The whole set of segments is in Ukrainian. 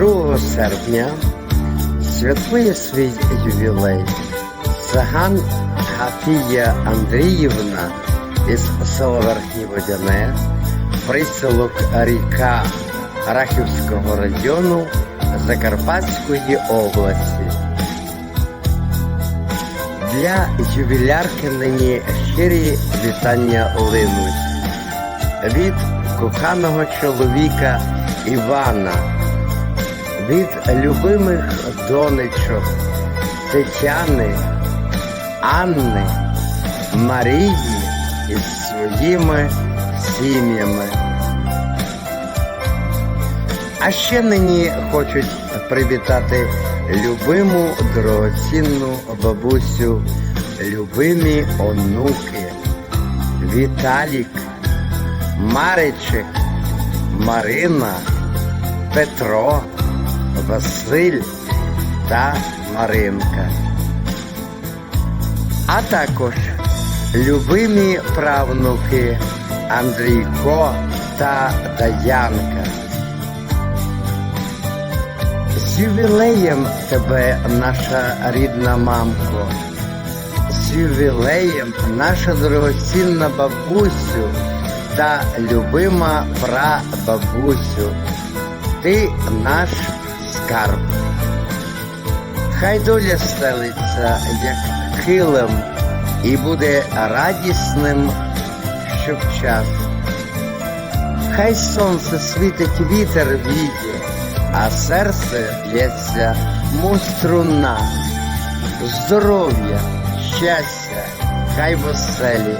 2 серпня святкує свій ювілей Цаган Гафія Андріївна із села Верхнє Водяне, приселок Ріка Рахівського району Закарпатської області. Для ювілярки нині щирі вітання линуть від коханого чоловіка Івана, від любимих донечок Тетяни, Анни, Марії із своїми сім'ями. А ще нині хочуть привітати любиму дорогоцінну бабусю, любимі онуки, Віталік, Маричик, Марина, Петро, Василь та Маринка. А також любимі правнуки Андрійко та Даянка. З ювілеєм тебе, наша рідна мамко, з ювілеєм наша дорогоцінна бабусю та любима прабабусю. Ти наш скарб. Хай доля стелиться, як килим, і буде радісним щочас. Хай сонце світить вітер віє, а серце б'ється, мов струна. Здоров'я, щастя, хай в оселі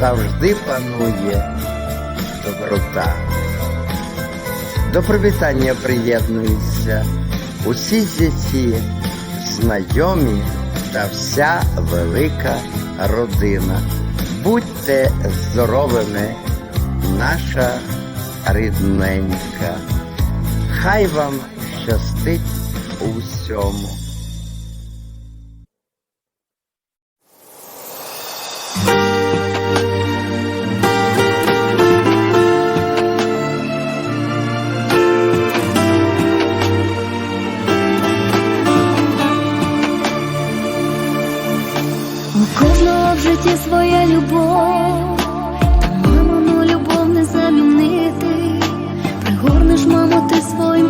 завжди панує доброта. До привітання приєднуються усі зяті, знайомі та вся велика родина. Будьте здоровими, наша рідненька. Хай вам щастить у всьому. Житті своя любов, та мамину любов не замінити. Пригорнеш, мамо, ти своїм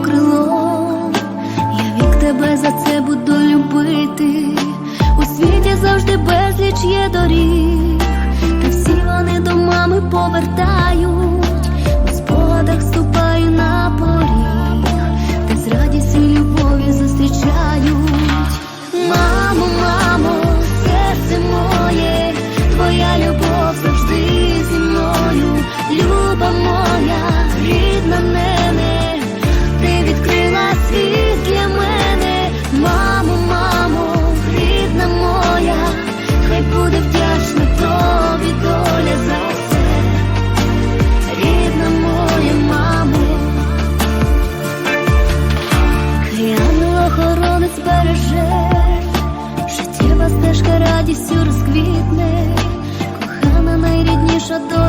todo.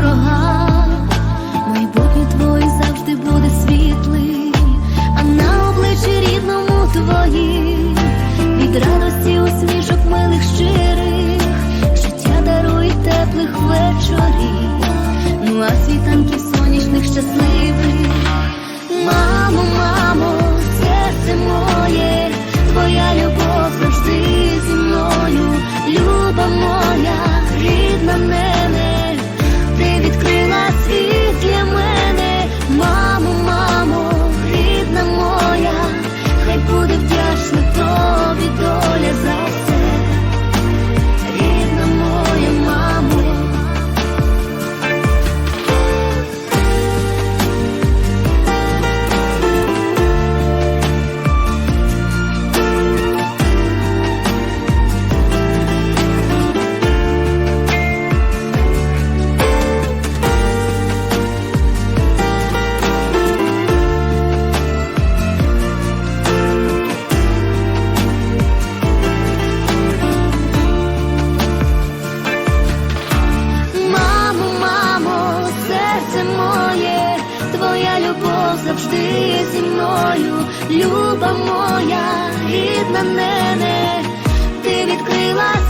завжди зі мною, люба моя, рідна мене, ти відкрилась.